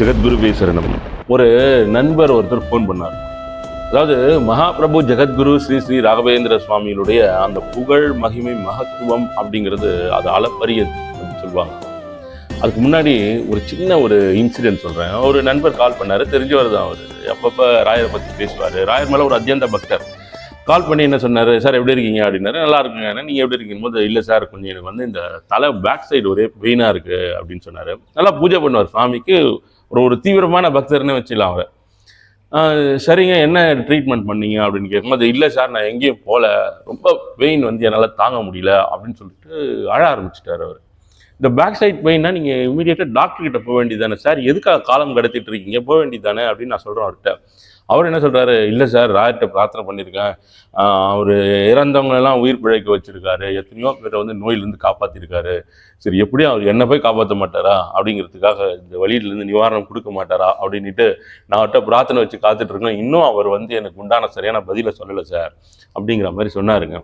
ஜெகத்குரு பேசரணம் ஒரு நண்பர் ஒருத்தர் ஃபோன் பண்ணார். அதாவது மகாபிரபு ஜெகத்குரு ஸ்ரீ ஸ்ரீ ராகவேந்திர சுவாமியினுடைய அந்த புகழ் மகிமை மகத்துவம் அப்படிங்கிறது அது அளப்பரியது அப்படின்னு சொல்லுவாங்க. அதுக்கு முன்னாடி ஒரு சின்ன ஒரு இன்சிடென்ட் சொல்கிறேன் ஒரு நண்பர் கால் பண்ணார். தெரிஞ்சவர் தான் அவர். அப்பப்போ ராயரை பற்றி பேசுவார். ராயர் மேலே ஒரு அத்தியந்த பக்தர். கால் பண்ணி என்ன சொன்னார்? சார் எப்படி இருக்கீங்க? அப்படின்னாரு. நல்லா இருக்குங்க நீங்கள் எப்படி இருக்கீங்க? போது இல்லை சார். கொஞ்சம் எனக்கு வந்து இந்த தலை பேக் சைடு ஒரே பெயினாக இருக்குது அப்படின்னு சொன்னார். நல்லா பூஜை பண்ணுவார். சுவாமிக்கு ஒரு ஒரு தீவிரமான பக்தர்னே வச்சுக்கலாம் அவரை. சரிங்க என்ன ட்ரீட்மெண்ட் பண்ணீங்க அப்படின்னு கேட்கும்போது இல்லை சார் நான் எங்கேயும் போகல ரொம்ப பெயின் வந்து என்னால் தாங்க முடியல அப்படின்னு சொல்லிட்டு அழ ஆரம்பிச்சிட்டார் அவர். இந்த பேக் சைட் பெயின்னா நீங்கள் இமீடியட்டாக டாக்டர்கிட்ட போக வேண்டியதானே சார் எதுக்காக காலம் கடத்திட்டு இருக்கீங்க? போக வேண்டியதானே அப்படின்னு நான் சொல்கிறேன் அவர்கிட்ட. அவர் என்ன சொல்கிறாரு இல்லை சார் ராயர்கிட்ட பிரார்த்தனை பண்ணியிருக்கேன் அவர் இறந்தவங்களெல்லாம் உயிர் பிழைக்க வச்சுருக்காரு. எத்தனையோ பேரை வந்து நோயிலேருந்து காப்பாற்றிருக்காரு சரி எப்படியும் அவர் என்ன போய் காப்பாற்ற மாட்டாரா? அப்படிங்கிறதுக்காக இந்த வழியிலேருந்து நிவாரணம் கொடுக்க மாட்டாரா? அப்படின்ட்டு நான் அவர்கிட்ட பிரார்த்தனை வச்சு காத்துட்ருக்கேன் இன்னும் அவர் வந்து எனக்கு உண்டான சரியான பதிலை சொல்லலை சார். அப்படிங்கிற மாதிரி சொன்னாருங்க.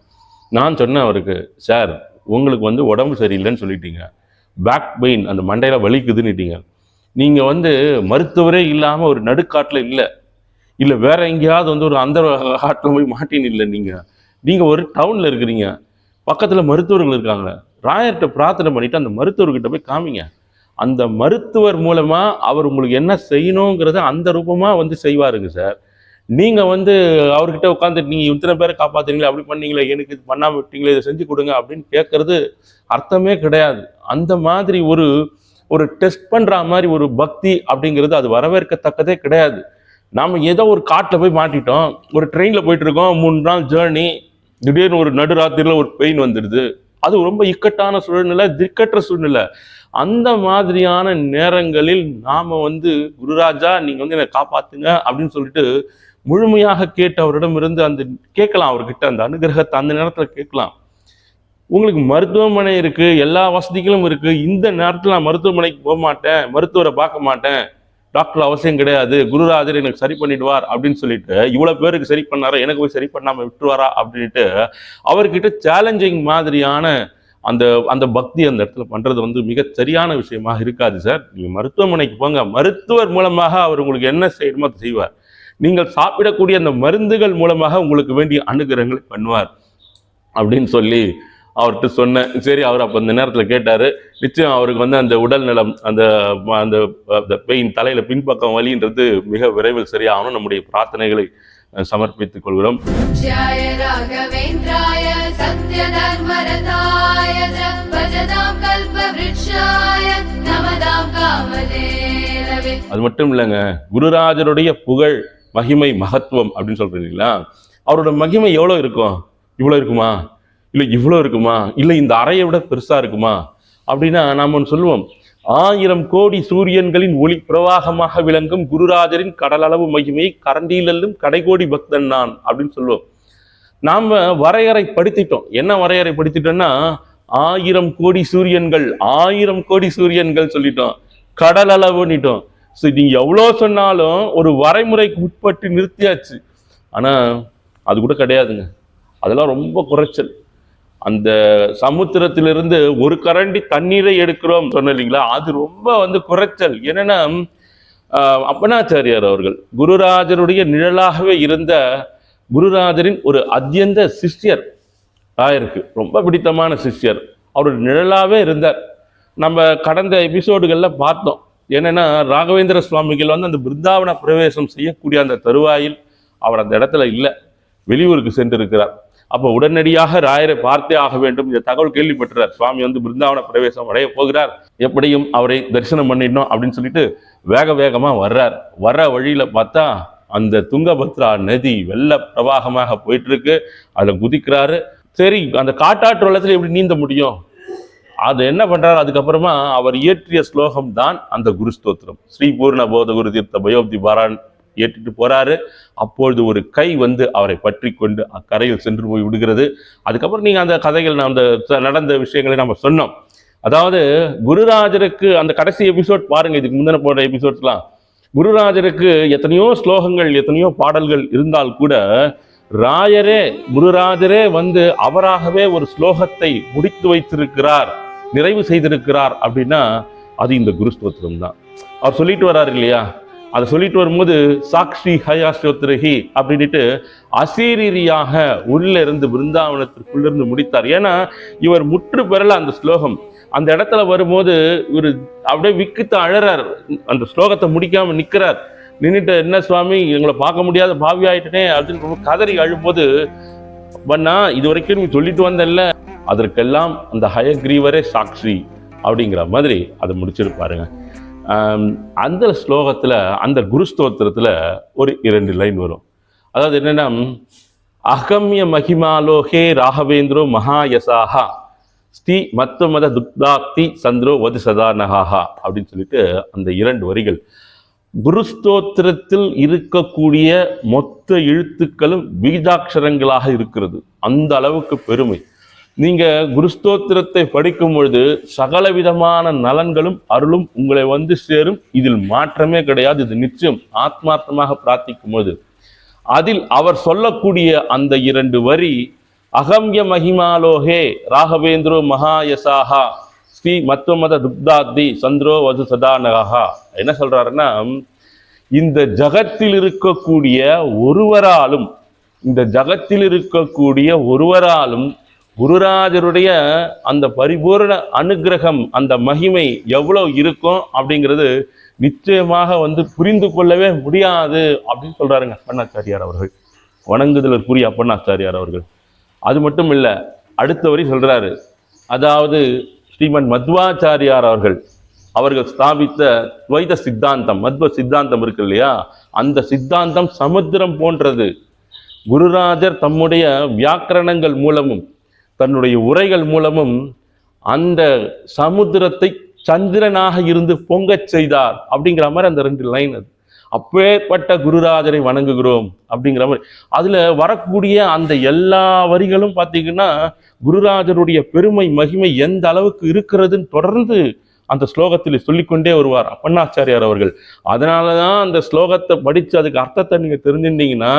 நான் சொன்னேன் அவருக்கு சார் உங்களுக்கு வந்து உடம்பு சரியில்லைன்னு சொல்லிட்டீங்க. பேக் பெயின் அந்த மண்டையில் வலிக்குதுன்னுட்டீங்க. நீங்கள் வந்து மருத்துவரே இல்லாமல் ஒரு நடுக்காட்டில் இல்லை. இல்லை வேற எங்கேயாவது வந்து ஒரு அந்த ஹாட்டில் போய் மாட்டின்னு இல்லை நீங்கள் நீங்கள் ஒரு டவுனில் இருக்கிறீங்க. பக்கத்தில் மருத்துவர்கள் இருக்காங்க. ராயர்கிட்ட பிரார்த்தனை பண்ணிவிட்டு அந்த மருத்துவர்கிட்ட போய் காமிங்க. அந்த மருத்துவர் மூலமாக அவர் உங்களுக்கு என்ன செய்யணுங்கிறத அந்த ரூபமாக வந்து செய்வாருங்க சார். நீங்கள் வந்து அவர்கிட்ட உட்காந்துட்டு நீங்கள் இத்தனை பேரை காப்பாத்துறீங்களே அப்படி பண்ணீங்களே எனக்கு இது பண்ணாம விட்டீங்களே இதை செஞ்சு கொடுங்க அப்படின்னு கேட்கறது அர்த்தமே கிடையாது. அந்த மாதிரி ஒரு ஒரு டெஸ்ட் பண்ணுற மாதிரி ஒரு பக்தி அப்படிங்கிறது அது வரவேற்கத்தக்கதே கிடையாது. நாம் ஏதோ ஒரு காட்டில் போய் மாட்டிட்டோம். ஒரு ட்ரெயினில் போயிட்டு இருக்கோம் மூணு நாள் ஜேர்னி திடீர்னு ஒரு நடுராத்திரியில் ஒரு பெயின் வந்துடுது. அது ரொம்ப இக்கட்டான சூழ்நிலை திக்கற்ற சூழ்நிலை. அந்த மாதிரியான நேரங்களில் நாம் வந்து குருராஜா நீங்கள் வந்து என்னை காப்பாற்றுங்க அப்படின்னு சொல்லிட்டு முழுமையாக கேட்டு அவரிடமிருந்து அந்த கேட்கலாம் அவர்கிட்ட அந்த அனுகிரகத்தை அந்த நேரத்தில் கேட்கலாம். உங்களுக்கு மருத்துவமனை இருக்குது எல்லா வசதிகளும் இருக்குது இந்த நேரத்தில் நான் மருத்துவமனைக்கு போக மாட்டேன் மருத்துவரை பார்க்க மாட்டேன். டாக்டர் அவசியம் கிடையாது. குருராஜர் எனக்கு சரி பண்ணிடுவார் அப்படின்னு சொல்லிட்டு இவ்வளோ பேருக்கு சரி பண்ணாரா? எனக்கு போய் சரி பண்ணாம விட்டுருவாரா? அப்படின்ட்டு அவர்கிட்ட சேலஞ்சிங் மாதிரியான அந்த அந்த பக்தி அந்த இடத்துல பண்ணுறது வந்து மிக சரியான விஷயமாக இருக்காது சார் நீங்கள் மருத்துவமனைக்கு போங்க. மருத்துவர் மூலமாக அவர் உங்களுக்கு என்ன செய்யணுமோ அதை செய்வார். நீங்கள் சாப்பிடக்கூடிய அந்த மருந்துகள் மூலமாக உங்களுக்கு வேண்டிய அனுகிரகங்களை பண்ணுவார். அப்படின்னு சொல்லி அவர்கிட்ட சொன்னேன். சரி அவர் அப்போ அந்த நேரத்தில் கேட்டார் நிச்சயம் அவருக்கு வந்து அந்த உடல் நலம் அந்த அந்த பெயின் தலையில் பின்பக்கம் வலின்றது மிக விரைவில் சரியாகணும். நம்முடைய பிரார்த்தனைகளை சமர்ப்பித்துக் கொள்கிறோம். அது மட்டும் இல்லைங்க குருராஜருடைய புகழ் மகிமை மகத்துவம் அப்படின்னு சொல்றீங்களா? அவரோட மகிமை எவ்வளோ இருக்கும்? இவ்வளோ இருக்குமா? இல்லை இவ்வளோ இருக்குமா? இல்லை இந்த அறையை விட பெருசாக இருக்குமா? அப்படின்னா நாம் ஒன்று சொல்லுவோம் ஆயிரம் கோடி சூரியன்களின் ஒளி பிரவாகமாக விளங்கும் குருராஜரின் கடலளவு மகிமை கரண்டியிலும் கடைகோடி பக்தன் நான் அப்படின்னு சொல்லுவோம். நாம் வரையறை படுத்திட்டோம். என்ன வரையறை படுத்திட்டோம்னா ஆயிரம் கோடி சூரியன்கள் ஆயிரம் கோடி சூரியன்கள் சொல்லிட்டோம். கடல் அளவுன்னிட்டோம் ஸோ நீங்க எவ்வளோ சொன்னாலும் ஒரு வரைமுறைக்கு உட்பட்டு நிறுத்தியாச்சு. ஆனால் அது கூட கிடையாதுங்க. அதெல்லாம் ரொம்ப குறைச்சல். அந்த சமுத்திரத்திலிருந்து ஒரு கரண்டி தண்ணீரை எடுக்கிறோம் சொன்ன இல்லைங்களா? அது ரொம்ப வந்து குறைச்சல். என்னன்னா அப்பனாச்சாரியார் அவர்கள் குருராஜருடைய நிழலாகவே இருந்த குருராஜரின் ஒரு அத்தியந்த சிஷ்யர் ராயருக்கு ரொம்ப பிடித்தமான சிஷ்யர். அவருடைய நிழலாகவே இருந்தார். நம்ம கடந்த எபிசோடுகளில் பார்த்தோம். என்னென்னா ராகவேந்திர சுவாமிகள் வந்து அந்த பிருந்தாவன பிரவேசம் செய்யக்கூடிய அந்த தருவாயில் அவர் அந்த இடத்துல இல்லை. வெளியூருக்கு சென்றிருக்கிறார். அப்போ உடனடியாக ராயரை பார்த்தே ஆக வேண்டும். இந்த தகவல் கேள்விப்பட்டுறார் சுவாமி வந்து பிருந்தாவன பிரவேசம் அடைய போகிறார். எப்படியும் அவரை தரிசனம் பண்ணிடணும் அப்படின்னு சொல்லிட்டு வேக வேகமாக வர்றார். வர்ற வழியில் பார்த்தா அந்த துங்கபத்ரா நதி வெள்ள பிரவாகமாக போயிட்டு இருக்கு அதில் குதிக்கிறாரு. சரி அந்த காட்டாற்று வெள்ளத்துல எப்படி நீந்த முடியும்? அது என்ன பண்றாரு? அதுக்கப்புறமா அவர் இயற்றிய ஸ்லோகம் தான் அந்த குரு ஸ்தோத்திரம் ஸ்ரீ பூர்ண போத குரு தீர்த்த பயோப்தி பாரான் ஏற்றிட்டு போறாரு. அப்பொழுது ஒரு கை வந்து அவரை பற்றி கொண்டு அக்கரையில் சென்று போய் விடுகிறது. அதுக்கப்புறம் நீங்க அந்த கதைகள் அந்த ச- நடந்த விஷயங்களை நம்ம சொன்னோம். அதாவது குருராஜருக்கு அந்த கடைசி எபிசோட் பாருங்க இதுக்கு முந்தின போன எபிசோட்ஸ்லாம் குருராஜருக்கு எத்தனையோ ஸ்லோகங்கள் எத்தனையோ பாடல்கள் இருந்தால் கூட ராயரே குருராஜரே வந்து அவராகவே ஒரு ஸ்லோகத்தை முடித்து வைத்திருக்கிறார் நிறைவு செய்திருக்கிறார் அப்படின்னா அது இந்த குருஸ்தோத்திரம் தான். அவர் சொல்லிட்டு வர்றாரு இல்லையா? அதை சொல்லிட்டு வரும்போது சாக்ஷி ஹயாஸ்யோத்ரஹி அப்படின்ட்டு அசீரீரியாக உள்ள இருந்து பிருந்தாவனத்திற்குள்ளிருந்து முடித்தார். ஏன்னா இவர் முற்று பெறல அந்த ஸ்லோகம். அந்த இடத்துல வரும்போது இவர் அப்படியே விக்குத்து அழறார். அந்த ஸ்லோகத்தை முடிக்காமல் நிற்கிறார் நின்றுட்டு என்ன சுவாமி எங்களை பார்க்க முடியாத பாவி ஆயிட்டனே அப்படின்னு ரொம்ப கதறி அழும்போது பண்ணா இது வரைக்கும் நீ சொல்லிட்டு வந்தல்ல. அதற்கெல்லாம் அந்த ஹயக்ரீவரே சாட்சி அப்படிங்கிற மாதிரி அதை முடிச்சிருப்பாருங்க. அந்த ஸ்லோகத்தில் அந்த குருஸ்தோத்திரத்தில் ஒரு இரண்டு லைன் வரும். அதாவது என்னென்னா அகம்ய மகிமாலோகே ராகவேந்திரோ மகாயசாஹா ஸ்ரீ மத்த மத துக்தாப்தி சந்திரோ வது சதானஹாஹா அப்படின்னு சொல்லிட்டு அந்த இரண்டு வரிகள். குருஸ்தோத்திரத்தில் இருக்கக்கூடிய மொத்த எழுத்துக்களும் பீஜாட்சரங்களாக இருக்கிறது. அந்த அளவுக்கு பெருமை. நீங்கள் குருஸ்தோத்திரத்தை படிக்கும் பொழுது சகல விதமான நலன்களும் அருளும் உங்களை வந்து சேரும். இதில் மாற்றமே கிடையாது. இது நிச்சயம். ஆத்மார்த்தமாக பிரார்த்திக்கும் போது அதில் அவர் சொல்லக்கூடிய அந்த இரண்டு வரி அகம்ய மகிமாலோகே ராகவேந்திரோ மகாயசாகா ஸ்ரீ மத்துவமத துப்தாத்தி சந்திரோ வது சதானகா என்ன சொல்றாருன்னா இந்த ஜகத்தில் இருக்கக்கூடிய ஒருவராலும் இந்த ஜகத்தில் இருக்கக்கூடிய ஒருவராலும் குருராஜருடைய அந்த பரிபூரண அனுக்கிரகம் அந்த மகிமை எவ்வளோ இருக்கும் அப்படிங்கிறது நிச்சயமாக வந்து புரிந்து கொள்ளவே முடியாது அப்படின்னு சொல்கிறாருங்க அப்பண்ணாச்சாரியார் அவர்கள். வணங்குதலுக்குரிய அப்பண்ணாச்சாரியார் அவர்கள். அது மட்டும் இல்லை அடுத்த வரி சொல்கிறாரு அதாவது ஸ்ரீமன் மத்வாச்சாரியார் அவர்கள் அவர்கள் ஸ்தாபித்த துவைத சித்தாந்தம் மத்வ சித்தாந்தம் இருக்கு இல்லையா? அந்த சித்தாந்தம் சமுத்திரம் போன்றது. குருராஜர் தம்முடைய வியாக்கரணங்கள் மூலமும் தன்னுடைய உரைகள் மூலமும் அந்த சமுத்திரத்தை சந்திரனாக இருந்து பொங்கச் செய்தார் அப்படிங்கிற மாதிரி அந்த ரெண்டு லைன் அது. அப்பேற்பட்ட குருராஜரை வணங்குகிறோம் அப்படிங்கிற மாதிரி. அதில் வரக்கூடிய அந்த எல்லா வரிகளும் பார்த்தீங்கன்னா குருராஜருடைய பெருமை மகிமை எந்த அளவுக்கு இருக்கிறதுன்னு தொடர்ந்து அந்த ஸ்லோகத்தில் சொல்லிக்கொண்டே வருவார் அப்பண்ணாச்சாரியார் அவர்கள். அதனால தான் அந்த ஸ்லோகத்தை படித்து அதுக்கு அர்த்தத்தை நீங்கள் தெரிஞ்சுட்டீங்கன்னா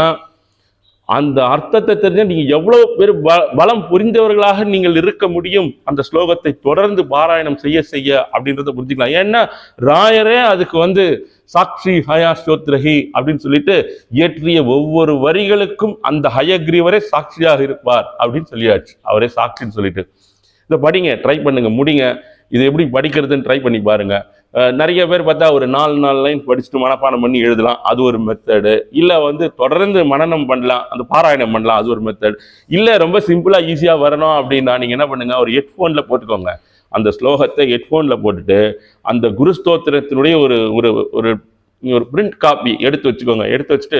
அந்த அர்த்தத்தை தெரிஞ்ச நீங்க எவ்வளவு பேர் ப- பலம் புரிந்தவர்களாக நீங்கள் இருக்க முடியும் அந்த ஸ்லோகத்தை தொடர்ந்து பாராயணம் செய்ய செய்ய அப்படின்றத புரிஞ்சுக்கலாம். ஏன்னா ராயரே அதுக்கு வந்து சாக்ஷி ஹயா ஸ்தோத்ரஹி அப்படின்னு சொல்லிட்டு இயற்றிய ஒவ்வொரு வரிகளுக்கும் அந்த ஹயக்ரீவரே சாட்சியாக இருப்பார் அப்படின்னு சொல்லியாச்சு. அவரே சாட்சின்னு சொல்லிட்டு. இதை படிங்க ட்ரை பண்ணுங்க முடிங்க. இது எப்படி படிக்கிறதுன்னு ட்ரை பண்ணி பாருங்க. நிறைய பேர் பார்த்தா ஒரு நாலு நாலு லைன் படிச்சுட்டு மனப்பாடம் பண்ணி எழுதலாம். அது ஒரு மெத்தடு இல்லை வந்து தொடர்ந்து மனனம் பண்ணலாம். அந்த பாராயணம் பண்ணலாம். அது ஒரு மெத்தட் இல்லை ரொம்ப சிம்பிளாக ஈஸியாக வரணும் அப்படின்னா நீங்கள் என்ன பண்ணுங்கள் ஒரு ஹெட்ஃபோனில் போட்டுக்கோங்க. அந்த ஸ்லோகத்தை ஹெட்ஃபோனில் போட்டுட்டு அந்த குருஸ்தோத்திரத்தினுடைய ஒரு ஒரு ஒரு ஒரு பிரிண்ட் காப்பி எடுத்து வச்சுக்கோங்க. எடுத்து வச்சுட்டு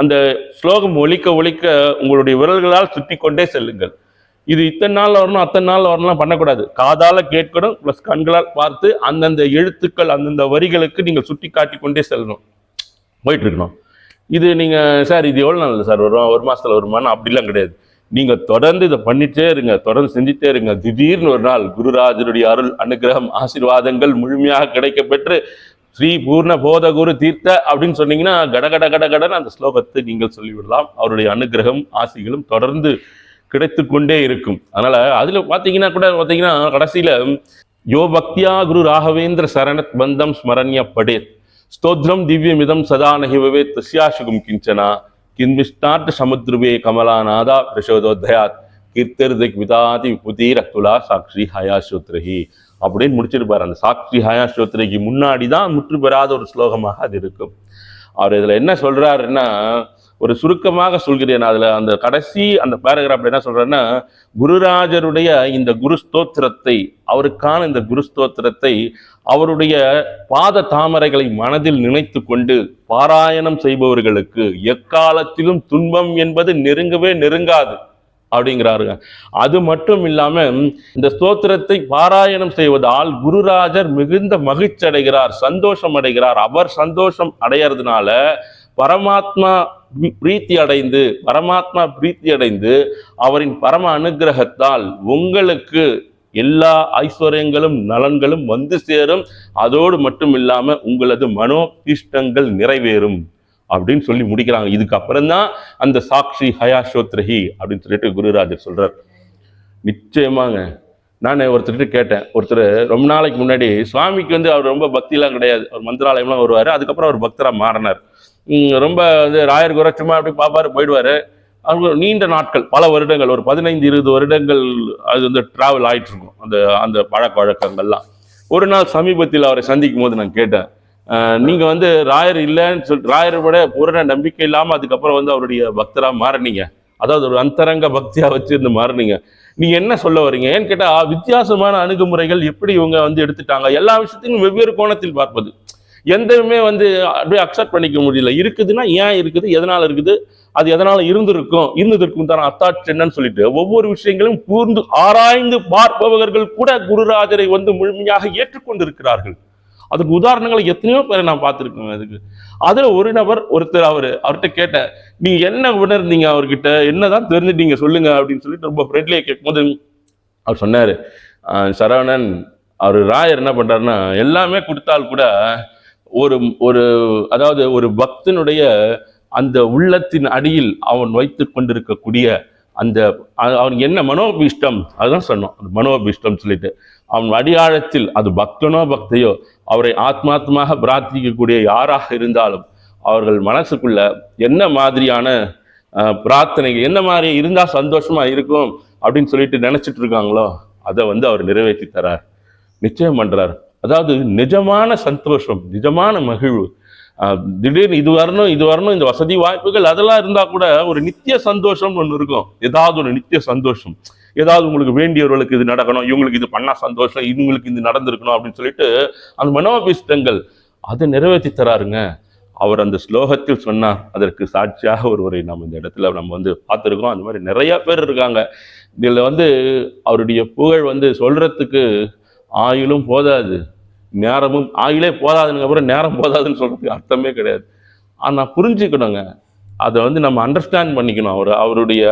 அந்த ஸ்லோகம் ஒழிக்க ஒழிக்க உங்களுடைய விரல்களால் சுற்றி கொண்டே செல்லுங்கள். இது இத்தனை நாள் வரணும் அத்தனை நாள் வரணும்லாம் பண்ணக்கூடாது. காதால் கேட்கணும் ப்ளஸ் கண்களால் பார்த்து அந்தந்த எழுத்துக்கள் அந்தந்த வரிகளுக்கு நீங்கள் சுட்டி காட்டி கொண்டே செல்லணும். போயிட்டு இருக்கணும். இது நீங்கள் சார் இது எவ்வளோ நாள் சார் வரும்? ஒரு மாதத்தில் வருமானம் அப்படிலாம் கிடையாது. நீங்கள் தொடர்ந்து இதை பண்ணிட்டே இருங்க தொடர்ந்து செஞ்சுட்டே இருங்க. திடீர்னு ஒரு நாள் குருராஜருடைய அருள் அனுகிரகம் ஆசீர்வாதங்கள் முழுமையாக கிடைக்க பெற்று ஸ்ரீ பூர்ண போத குரு தீர்த்த அப்படின்னு சொன்னீங்கன்னா கடகட கடகடன்னு அந்த ஸ்லோகத்தை நீங்கள் சொல்லிவிடலாம். அவருடைய அனுகிரகம் ஆசிகளும் தொடர்ந்து கிடைத்து கொண்டே இருக்கும். அதனால அதுல பாத்தீங்கன்னா கூட பாத்தீங்கன்னா கடைசியில யோ பக்தியா குரு ராகவேந்திர சரணத் பந்தம் ஸ்மரண்ய படேத் ஸ்தோத்ரம் திவ்யமிதம் சதா நகிவவே தஸ்யாசுகும் கிஞ்சனா. கின்மிஷ்டார்த்த சமுத்ருவே கமலாநாதா கீர்த்தர் கீர்த்திர்திக் விதாதி புதீரத்துலா சாக்ஷி ஹயாஸ்ரோத்ரஹி அப்படின்னு முடிச்சிருப்பார் அந்த சாக்ஷி ஹயாஸ்ரோத்ரஹி முன்னாடி தான் முற்று பெறாத ஒரு ஸ்லோகமாக அது இருக்கும். அவர் இதில் என்ன சொல்கிறாருன்னா ஒரு சுருக்கமாக சொல்கிறேன் அதில். அந்த கடைசி அந்த பேராகிராஃப் என்ன சொல்கிறேன்னா குருராஜருடைய இந்த குரு ஸ்தோத்திரத்தை அவருக்கான இந்த குரு ஸ்தோத்திரத்தை அவருடைய பாத தாமரைகளை மனதில் நினைத்து கொண்டு பாராயணம் செய்பவர்களுக்கு எக்காலத்திலும் துன்பம் என்பது நெருங்கவே நெருங்காது அப்படிங்கிறாருங்க அது மட்டும் இல்லாம இந்த ஸ்தோத்திரத்தை பாராயணம் செய்வதால் குருராஜர் மிகுந்த மகிழ்ச்சி அடைகிறார் சந்தோஷம் அடைகிறார். அவர் சந்தோஷம் அடையறதுனால பரமாத்மா பிரீத்தி அடைந்து பரமாத்மா பிரீத்தி அடைந்து அவரின் பரம அனுக்கிரகத்தால் உங்களுக்கு எல்லா ஐஸ்வர்யங்களும் நலன்களும் வந்து சேரும். அதோடு மட்டும் இல்லாம உங்களது மனோபீஷ்டங்கள் நிறைவேறும் அப்படின்னு சொல்லி முடிக்கிறாங்க. இதுக்கு தான் அந்த சாட்சி ஹயாஷோத்ரஹி அப்படின்னு சொல்லிட்டு குருராஜர் சொல்றார். நிச்சயமாங்க. நான் ஒருத்தர்கிட்ட கேட்டேன். ஒருத்தர் ரொம்ப நாளைக்கு முன்னாடி சுவாமிக்கு வந்து அவர் ரொம்ப பக்திலாம் கிடையாது. அவர் மந்திராலயம்லாம் வருவார். அதுக்கப்புறம் அவர் பக்தராக மாறினார். ரொம்ப வந்து ராயர் குறை சும்மா அப்படி பார்ப்பாரு போயிடுவார். அவர் நீண்ட நாட்கள் பல வருடங்கள் ஒரு பதினைந்து இருபது வருடங்கள் அது வந்து டிராவல் ஆகிட்டு இருக்கும் அந்த அந்த பழக்க வழக்கங்கள்லாம். ஒரு நாள் சமீபத்தில் அவரை சந்திக்கும் போது நான் கேட்டேன் நீங்கள் வந்து ராயர் இல்லைன்னு சொல் ராயரை விட பூரண நம்பிக்கை இல்லாமல் அதுக்கப்புறம் வந்து அவருடைய பக்தராக மாறினீங்க. அதாவது ஒரு அந்தரங்க பக்தியாக வச்சுருந்து மாறினீங்க. நீங்கள் என்ன சொல்ல வரீங்க ஏன்னு கேட்டால் வித்தியாசமான அணுகுமுறைகள் எப்படி இவங்க வந்து எடுத்துட்டாங்க? எல்லா விஷயத்தையும் வெவ்வேறு கோணத்தில் பார்ப்பது. எந்தவுமே வந்து அப்படியே அக்செப்ட் பண்ணிக்க முடியல. இருக்குதுன்னா ஏன் இருக்குது? எதனால் இருக்குது? அது எதனால் இருந்திருக்கும்? இருந்ததற்கும் தான் அத்தாட்சி என்னன்னு சொல்லிட்டு ஒவ்வொரு விஷயங்களும் கூர்ந்து ஆராய்ந்து பார்ப்பவர்கள் கூட குருராஜரை வந்து முழுமையாக ஏற்றுக்கொண்டிருக்கிறார்கள். அதுக்கு உதாரணங்களை எத்தனையோ பேரை நான் பார்த்துருக்கேன் அதுக்கு. அதில் ஒரு நபர் ஒருத்தர் அவர் அவர்கிட்ட கேட்டேன் நீங்கள் என்ன உணர்ந்தீங்க அவர்கிட்ட? என்னதான் தெரிஞ்சுட்டீங்க சொல்லுங்க அப்படின்னு சொல்லிட்டு ரொம்ப ஃப்ரெண்ட்லியாக கேட்கும்போது அவர் சொன்னார் சரவணன் அவர் ராயர் என்ன பண்ணுறாருன்னா எல்லாமே கொடுத்தால் கூட ஒரு ஒரு அதாவது ஒரு பக்தனுடைய அந்த உள்ளத்தின் அடியில் அவன் வைத்து கொண்டிருக்கக்கூடிய அந்த அவன் என்ன மனோபீஷ்டம்? அதுதான் சொன்னோம். அந்த மனோபீஷ்டம் சொல்லிட்டு அவன் அடியாழத்தில் அது பக்தனோ பக்தையோ அவரை ஆத்மாத்மாக பிரார்த்திக்கக்கூடிய யாராக இருந்தாலும் அவர்கள் மனசுக்குள்ள என்ன மாதிரியான பிரார்த்தனை என்ன மாதிரி இருந்தால் சந்தோஷமா இருக்கும் அப்படின்னு சொல்லிட்டு நினைச்சிட்டு இருக்காங்களோ அதை வந்து அவர் நிறைவேற்றி தரார். நிச்சயம் பண்ணுறார் அதாவது நிஜமான சந்தோஷம் நிஜமான மகிழ்வு. திடீர்னு இது வரணும் இது வரணும் இந்த வசதி வாய்ப்புகள் அதெல்லாம் இருந்தால் கூட ஒரு நித்திய சந்தோஷம் ஒன்று இருக்கும். ஏதாவது ஒரு நித்திய சந்தோஷம். ஏதாவது உங்களுக்கு வேண்டியவர்களுக்கு இது நடக்கணும் இவங்களுக்கு இது பண்ணால் சந்தோஷம் இவங்களுக்கு இது நடந்திருக்கணும் அப்படின்னு சொல்லிட்டு அந்த மனோபிஷ்டங்கள் அதை நிறைவேற்றி தராருங்க. அவர் அந்த ஸ்லோகத்தில் சொன்னார் அதற்கு சாட்சியாக ஒருவரை நம்ம இந்த இடத்துல நம்ம வந்து பார்த்துருக்கோம். அந்த மாதிரி நிறைய பேர் இருக்காங்க. இதில் வந்து அவருடைய புகழ் வந்து சொல்றதுக்கு ஆயுளும் போதாது. நேரமும் ஆயுளே போதாதுன்னு அப்புறம் நேரம் போதாதுன்னு சொல்கிறதுக்கு அர்த்தமே கிடையாது. ஆனால் புரிஞ்சுக்கணுங்க. அதை வந்து நம்ம அண்டர்ஸ்டாண்ட் பண்ணிக்கணும். அவர் அவருடைய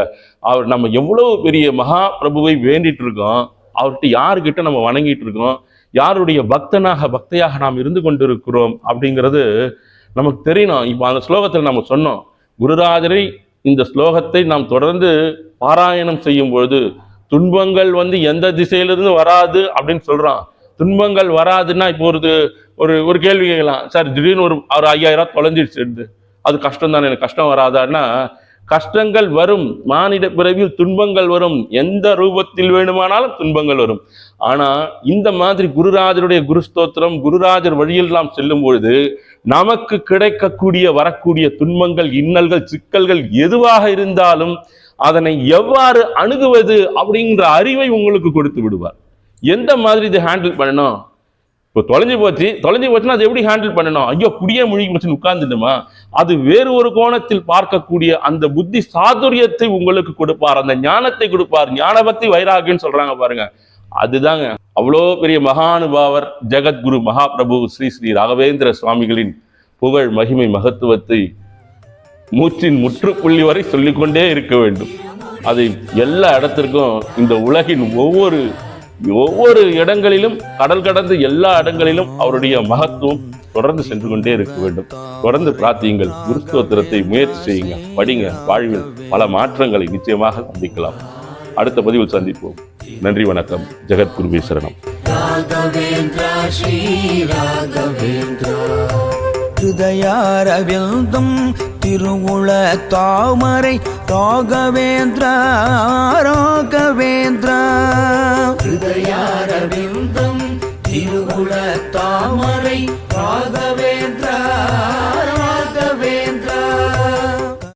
அவர் நம்ம எவ்வளவு பெரிய மகா பிரபுவை வேண்டிட்டு இருக்கோம். அவர்கிட்ட யாருக்கிட்ட நம்ம வணங்கிட்டு இருக்கோம்? யாருடைய பக்தனாக பக்தையாக நாம் இருந்து கொண்டிருக்கிறோம் அப்படிங்கிறது நமக்கு தெரியணும். இப்போ அந்த ஸ்லோகத்தில் நம்ம சொன்னோம். குருராஜரை இந்த ஸ்லோகத்தை நாம் தொடர்ந்து பாராயணம் செய்யும் பொழுது துன்பங்கள் வந்து எந்த திசையிலிருந்து வராது அப்படின்னு சொல்கிறான் துன்பங்கள் வராதுன்னா இப்போ ஒரு ஒரு ஒரு கேள்வி கேட்கலாம். சார் திடீர்னு ஒரு ஒரு ஐயாயிரம் தொலைஞ்சிடுச்சு அது கஷ்டம் தானே எனக்கு கஷ்டம் வராதான்னா? கஷ்டங்கள் வரும். மானிட பிறவியில் துன்பங்கள் வரும். எந்த ரூபத்தில் வேணுமானாலும் துன்பங்கள் வரும். ஆனால் இந்த மாதிரி குருராஜருடைய குருஸ்தோத்திரம் குருராஜர் வழியில் நாம் செல்லும் பொழுது நமக்கு கிடைக்கக்கூடிய வரக்கூடிய துன்பங்கள் இன்னல்கள் சிக்கல்கள் எதுவாக இருந்தாலும் அதனை எவ்வாறு அணுகுவது அப்படிங்கிற அறிவை உங்களுக்கு கொடுத்து விடுவார். எந்த மாதிரி இதை ஹேண்டில் பண்ணணும்? இப்போ தொலைஞ்சு போச்சு. தொலைஞ்சு போச்சுன்னா அது எப்படி ஹேண்டில் பண்ணணும்? ஐயோ குடியே முழுகி வச்சு உட்கார்ந்துடுமா அது வேறு ஒரு கோணத்தில் பார்க்கக்கூடிய அந்த புத்தி சாதுரியத்தை உங்களுக்கு கொடுப்பார். அந்த ஞானத்தை கொடுப்பார். ஞானபக்தி வைராகின்னு சொல்றாங்க பாருங்க. அதுதாங்க. அவ்வளோ பெரிய மகானுபாவர் ஜெகத்குரு மகாபிரபு ஸ்ரீ ஸ்ரீ ராகவேந்திர சுவாமிகளின் புகழ் மகிமை மகத்துவத்தை மூச்சின் முற்றுப்புள்ளி வரை சொல்லிக்கொண்டே இருக்க வேண்டும். அதை எல்லா இடத்திற்கும் இந்த உலகின் ஒவ்வொரு ஒவ்வொரு இடங்களிலும் கடல் கடந்து எல்லா இடங்களிலும் அவருடைய மகத்துவம் தொடர்ந்து சென்று கொண்டே இருக்க வேண்டும். தொடர்ந்து பிரார்த்தியுங்கள். குருஸ்தோத்திரத்தை முயற்சி செய்யுங்க. படிங்க. வாழ்வில் பல மாற்றங்களை நிச்சயமாக சந்திக்கலாம். அடுத்த பதிவில் சந்திப்போம். நன்றி வணக்கம். ஜெகத்குருவே சரணம். ராகவேந்திரா ஹிருதயாரவிந்தம் திருவுள தாமரை ராகவேந்திரா ராகவேந்திரா. ஹிருதயாரவிந்தம் திருவுள தாமரை ராகவேந்திரா.